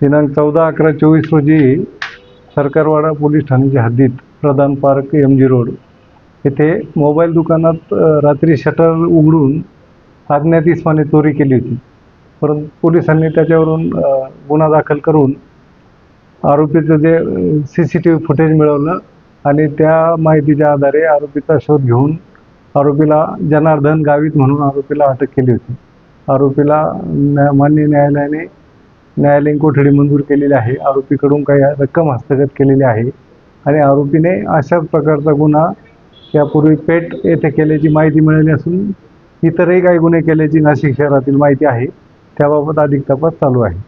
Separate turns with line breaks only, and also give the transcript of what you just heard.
दिनांक चौदा अकरा चोवीस रोजी सरकारवाडा पोलीस ठाण्याच्या हद्दीत Pradhan park M G road येथे मोबाईल दुकानात रात्री शटर उघडून अज्ञात इस्माने चोरी केली होती. परंतु पोलिसांनी त्याच्यावरून गुन्हा दाखल करून आरोपीचं जे C C T V footage मिळवलं आणि त्या माहितीच्या आधारे आरोपीचा शोध घेऊन आरोपीला जनार्दन गावित म्हणून आरोपीला अटक केली होती. आरोपीला न्या- मान्य न्यायालयाने न्यायालयीन कोठडी मंजूर केलेली आहे. आरोपीकडून काही रक्कम हस्तगत केलेली आहे. आणि आरोपीने अशाच प्रकारचा गुन्हा यापूर्वी पेठ येथे केल्याची माहिती मिळाली असून इतरही काही गुन्हे केल्याची नाशिक शहरातील माहिती आहे. त्याबाबत अधिक तपास चालू आहे.